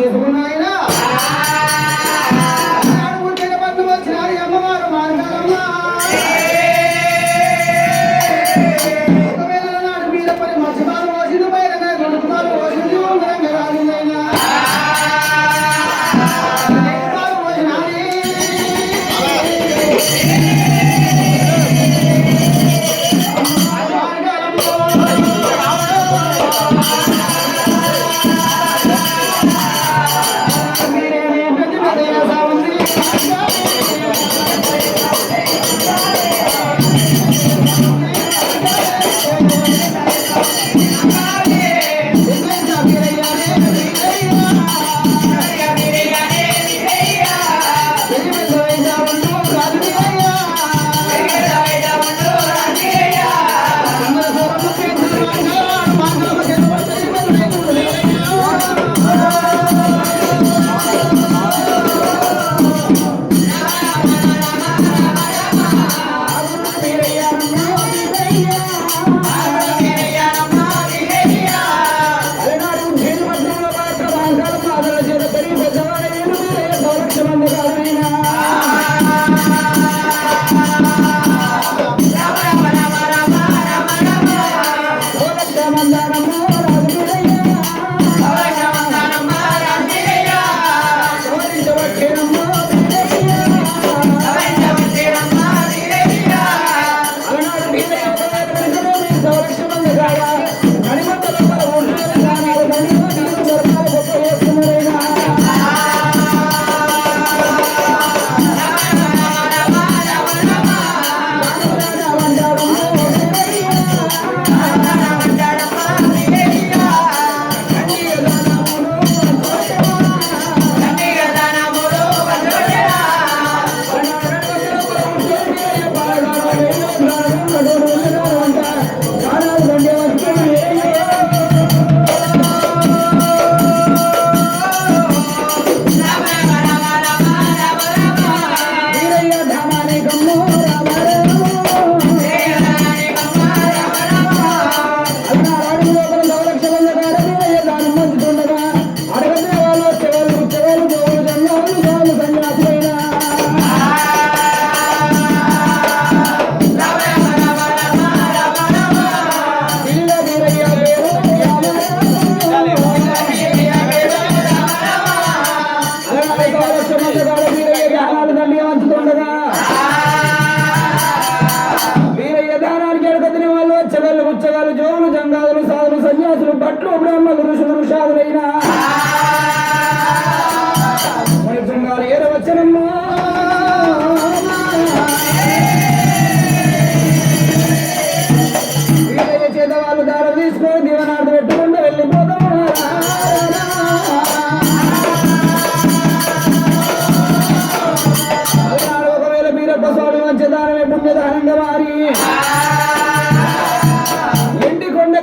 দিয়ে দেবো না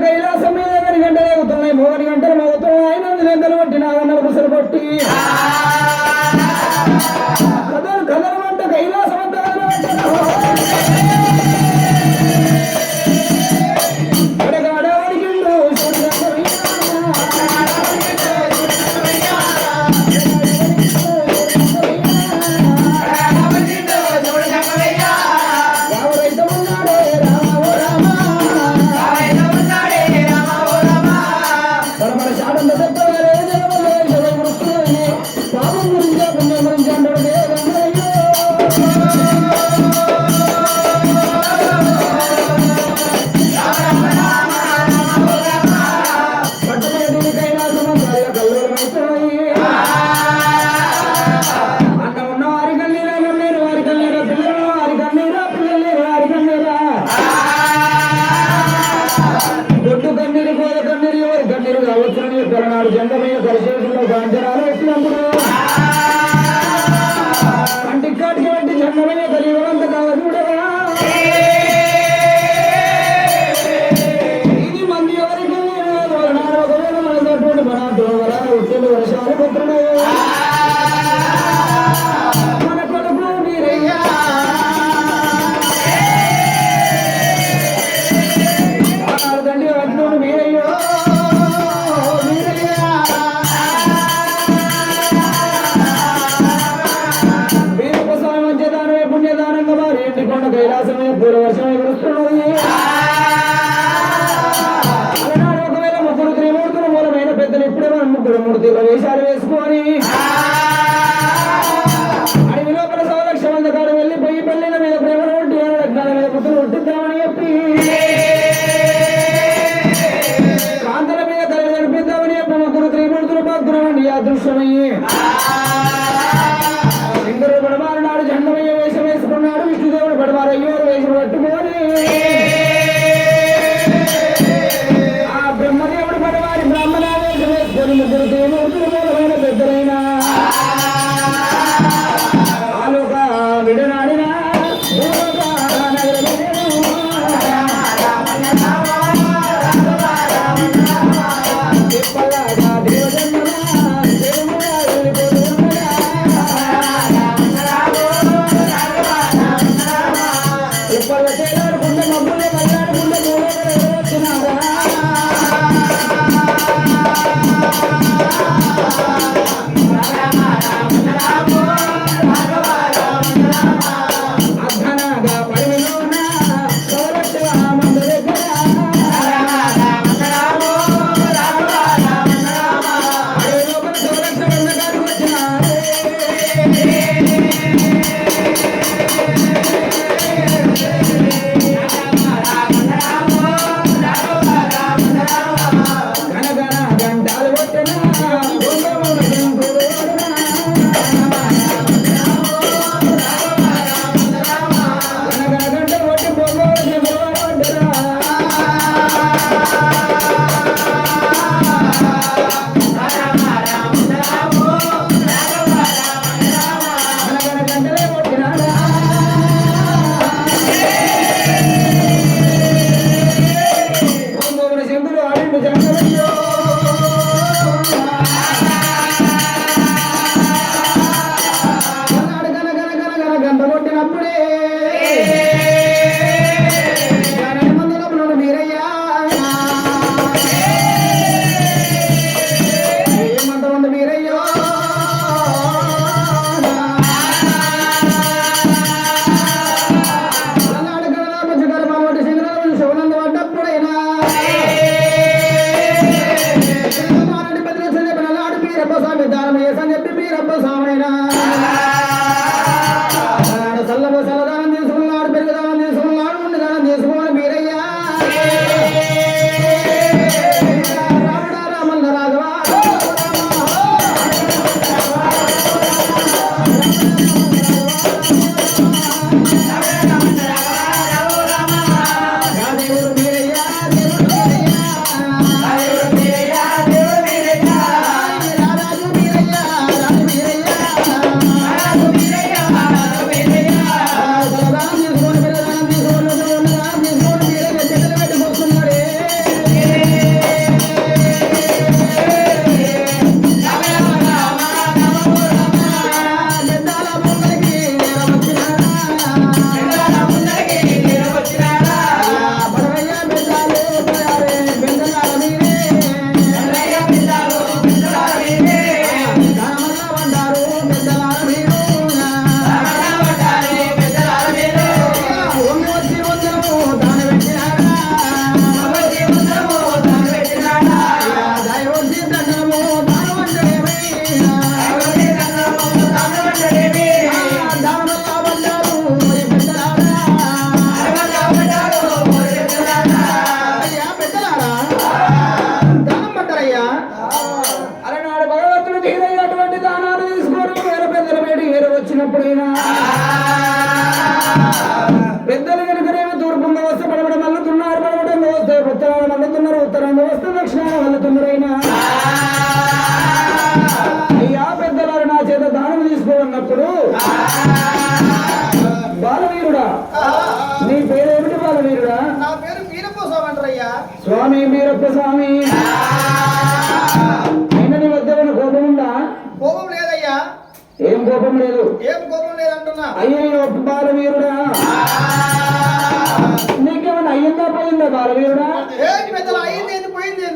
కైలాసం మీద ఎగని గంటలు ఎగుతున్నాయి మోగని గంటలు మోగుతున్నాయి. నంది గంటలు పట్టినా నాగన్నలు ముసలు కొట్టి వేషాలు వేసుకొని. అడవి లోపల సంరక్షణ అంధకారం వెళ్ళిపోయి పెళ్ళిన మీద ప్రేమ ఉంటే రత్నాల మీద పుత్రులు ఉంటుందామని చెప్పి. కాంతల మీద తల్లి నడిపిద్దామని చెప్పి ముగ్గురు త్రిమూర్తులు భక్తులు అదృశ్యమయ్యే. నీ పేరేమిటి బాలవీరుడా? నా పేరు వీరప్ప స్వామి అంటారయ్యా స్వామి వీరప్ప స్వామి. నిన్న నీ వద్ద కోపం ఉందా? కోపం లేదయ్యా. ఏం కోపం లేదు. ఏం కోపం లేదంటున్నా. బాల వీరుడా నీకేమైనా అయ్యిందా పోయిందా బాల వీరుడా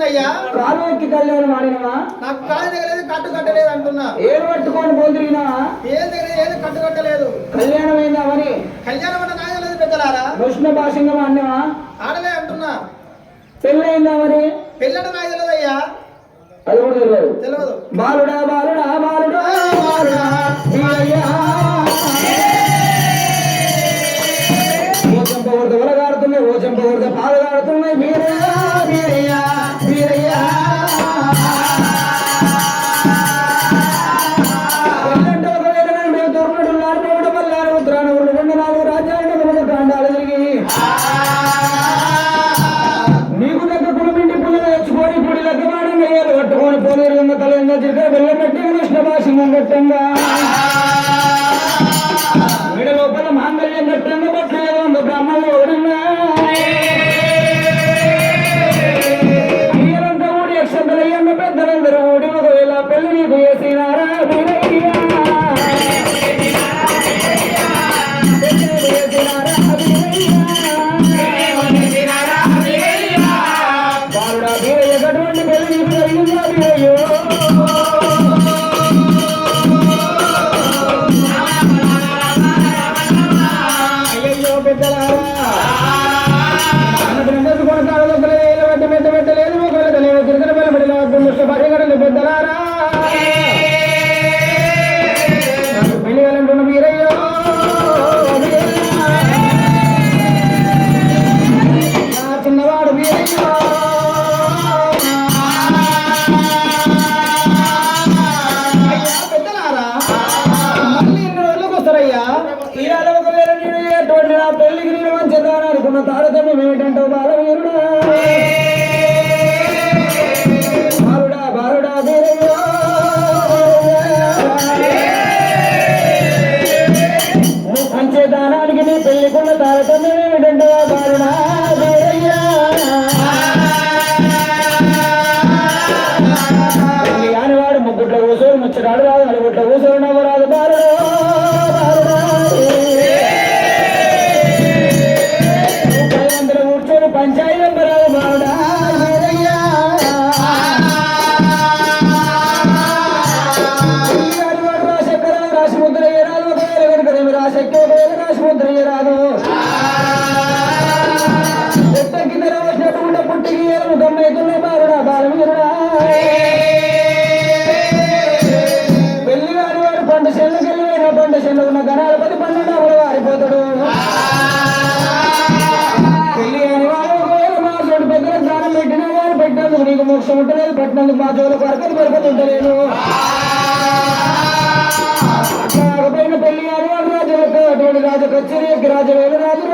ఏమైందయ్యా? కాలు ఎక్కి కళ్యాణం మాడినవా నాకు కాలు తగలేదు కట్టు కట్టలేదు అంటున్నా. ఏం పట్టుకొని పోతున్నా ఏం తగలేదు ఏది కట్టు కట్టలేదు. కళ్యాణం అయిందా మరి? కళ్యాణం అంటే నాకు తెలియదు పెద్దలారా. కృష్ణ భాషంగా అన్నవా ఆడలే అంటున్నా. పెళ్ళి అయిందా మరి పెళ్ళంటే నాకు అది కూడా తెలియదు. తెలియదు. బాలుడా బాలుడా బాలు పెళ్ళి నీకు వేసినారా కొంతమంది మా జోలు అరకలు పడిపోతుంటా నేను. కాకపోయిన రాజు అటువంటి రాజు కచ్చేరి రాజు వేలు రాజు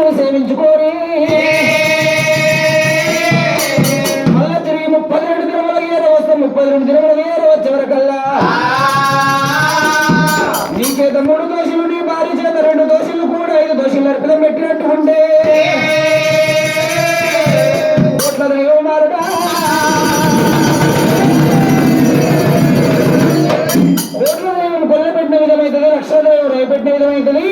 మీరు సేవించుకోరి మళ్ళా తిరిగి ముప్పై రెండు దినముల ఏదో ముప్పై రెండు దినముల ఏదో వచ్చేవరకల్లా నీ మూడు దోషులు నీ చేత రెండు దోషులు కూడా ఐదు దోషులు అర్పితం పెట్టినట్టు ఉంటే. కోట్ల దైవం మారడా. కోట్ల దైవం కొల్లపెట్టిన విధమైతుంది లక్షల దైవం రేపెట్టిన విధమైతుంది.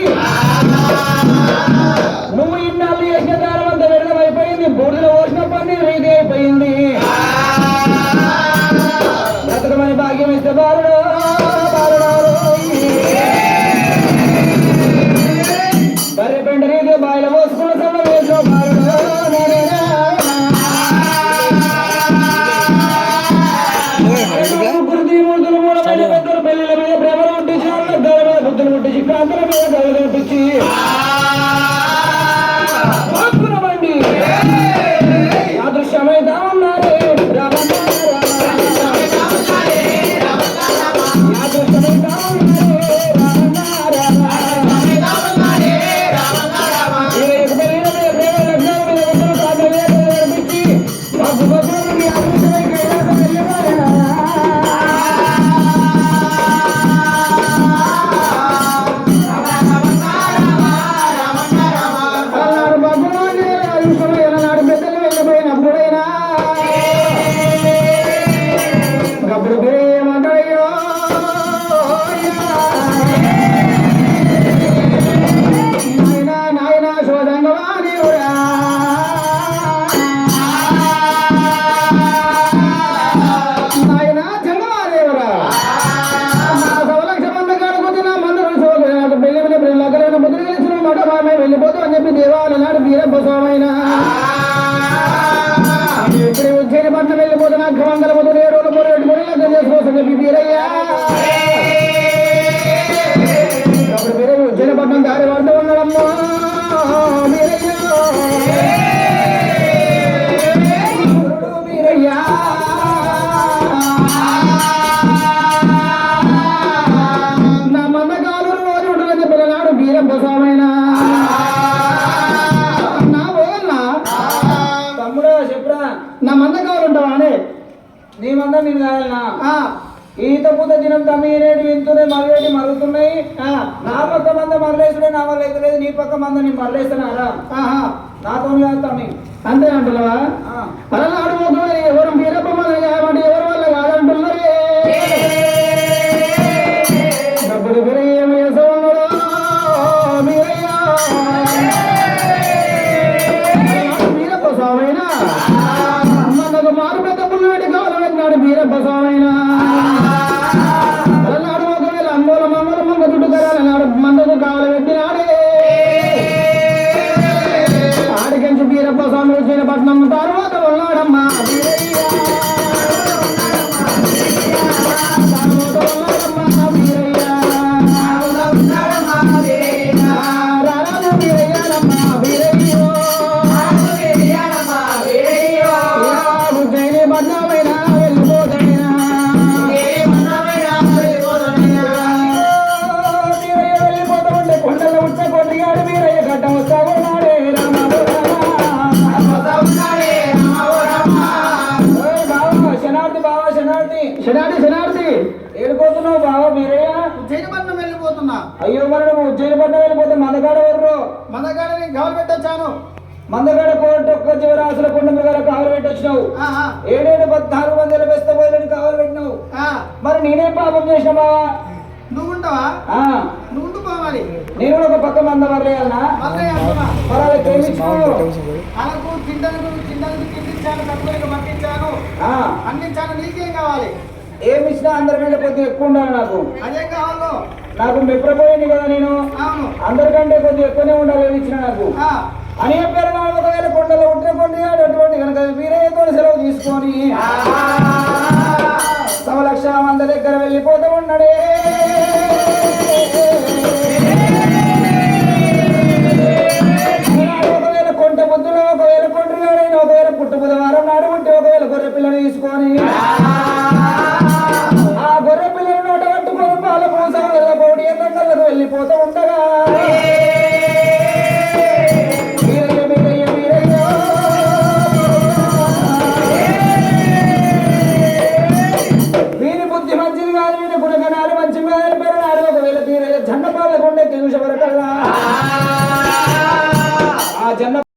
లక్ష వందల మొదలు ఏడు రోజులు మూడు రెండు మూడు లక్షలు చేసుకోవచ్చు చెప్పి వీరయ్యా అప్పుడు వీరయ్య ఉజ్జయినపట్నం దారి పడుతూ ఉన్నాడమ్మా నా మందకాలు రోజు ఉంటుందని పిల్లనాడు నా తమ్ముడు నా మందకాలు ఉంటావా అనే నీ మంద నేను కావాలనా ఆ, ఈత పూత దినం తమ్మిరేడు వింటూనే మరవేడి మరుగుతున్నాయి. ఆ, నా పక్క మంద మరలేసుడే నా వల్ల అయితే నీ పక్క మంద నేను మరలేస్తున్నారా. నాతో కాదు తమ్మి. అంతేనంటున్నావా ఆ. అలనాడు మొదలు ఎవరు వీరప్ప అయ్యో మరి నువ్వు ఉజ్జయిని పట్నం వెళ్ళిపోతే మందగాడ ఎవరు మందగాడని గవలు పెట్టొచ్చాను. మందగాడ కోట చివరాసుల కొండ మీద కావలు పెట్టొచ్చినావు. ఏడేడు పద్నాలుగు మందిల బెస్త పోయినని కావలు పెట్టినావు. మరి నేనేం పాపం చేసిన బావా? నువ్వు ఉంటావా ఆ, నువ్వు ఉండు పోవాలి నేను ఒక పక్క మంద వరలేయాలనా మళ్ళీ అంటున్నా మరి వాళ్ళకి ఏమి ఇచ్చినావు? తనకు తిండలకు తిండలకు తిండించాను కట్టుకోలేక పట్టించాను అందించాను నీకేం కావాలి? ఏమి ఇచ్చినా అందరికంటే కొద్దిగా ఎక్కువ ఉండాలి నాకు. అదేం కావాలో? నాకు మెప్రపోయింది కదా నేను? అందరికంటే కొద్దిగా ఎక్కువనే ఉండాలి ఏమి ఇచ్చిన నాకు. అని చెప్పారు ఒకవేళ కొండలో ఉంటే కొండ అటువంటి కనుక వీరయ్యతో సెలవు తీసుకొని.